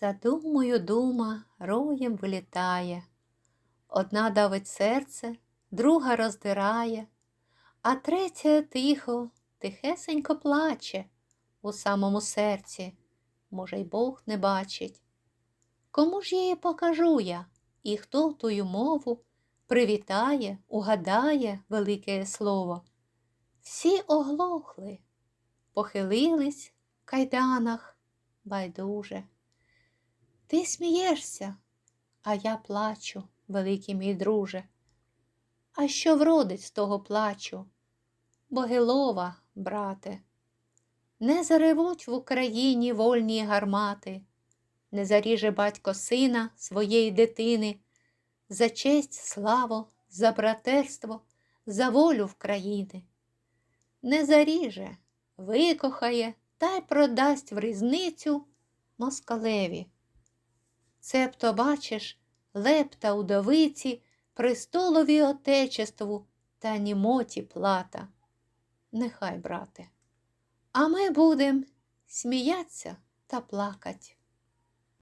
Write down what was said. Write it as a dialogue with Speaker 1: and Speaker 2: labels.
Speaker 1: За думою дума роєм вилітає. Одна давить серце, друга роздирає, а третя тихо, тихесенько плаче у самому серці, може, й Бог не бачить. Кому ж її покажу я, і хто тую мову привітає, угадає велике слово? Всі оглохли, похилились в кайданах байдуже. Ти смієшся, а я плачу, великий мій друже. А що вродить з того плачу? Богилова, брате, не заревуть в Україні вольні гармати, не заріже батько сина своєї дитини за честь, славу, за братерство, за волю в країни. Не заріже, викохає та й продасть в різницю москалеві. Цебто, бачиш, лепта удовиці, престолові отечеству та німоті плата. Нехай, брате, а ми будем сміяться та плакать.